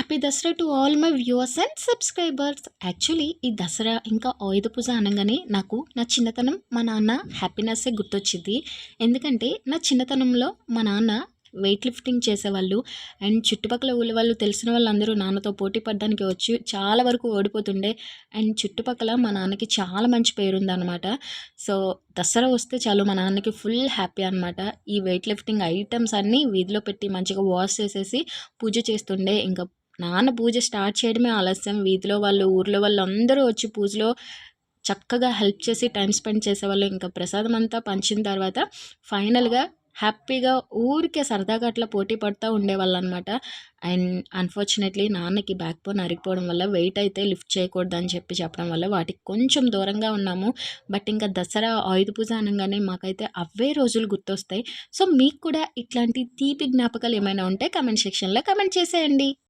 Happy Dasara to all my viewers and subscribers actually ఈ దసరా ఇంకా ఆయుధ పూజ అనగానే నాకు నా చిన్నతనం మా నాన్న హ్యాపీనెస్సే గుర్తొచ్చింది. ఎందుకంటే నా చిన్నతనంలో మా నాన్న వెయిట్ లిఫ్టింగ్ చేసేవాళ్ళు అండ్ చుట్టుపక్కల ఊళ్ళ వాళ్ళు తెలిసిన వాళ్ళందరూ నాన్నతో పోటీ పడడానికి వచ్చి చాలా వరకు ఓడిపోతుండే అండ్ చుట్టుపక్కల మా నాన్నకి చాలా మంచి పేరుంది అనమాట సో దసరా వస్తే చాలు మా నాన్నకి ఫుల్ హ్యాపీ అనమాట ఈ వెయిట్ లిఫ్టింగ్ ఐటమ్స్ అన్నీ వీధిలో పెట్టి మంచిగా వాష్ చేసేసి పూజ చేస్తుండే. ఇంకా నాన్న పూజ స్టార్ట్ చేయడమే ఆలస్యం. వీధిలో వాళ్ళు ఊర్లో వాళ్ళు అందరూ వచ్చి పూజలో చక్కగా హెల్ప్ చేసి టైం స్పెండ్ చేసేవాళ్ళు. ఇంకా ప్రసాదం అంతా పంచిన తర్వాత ఫైనల్గా హ్యాపీగా ఊరికే సరదాగా అట్లా పోటీ పడుతూ ఉండేవాళ్ళు అనమాట అండ్ అన్ఫార్చునేట్లీ నాన్నకి బ్యాక్ బోన్ అరిగిపోవడం వల్ల వెయిట్ అయితే లిఫ్ట్ చేయకూడదు అని చెప్పి చెప్పడం వల్ల వాటికి కొంచెం దూరంగా ఉన్నాము. బట్ ఇంకా దసరా ఆయుధ పూజ అనగానే మాకైతే అవే రోజులు గుర్తొస్తాయి. సో మీకు కూడా ఇట్లాంటి తీపి జ్ఞాపకాలు ఏమైనా ఉంటే కమెంట్ సెక్షన్లో కమెంట్ చేసేయండి.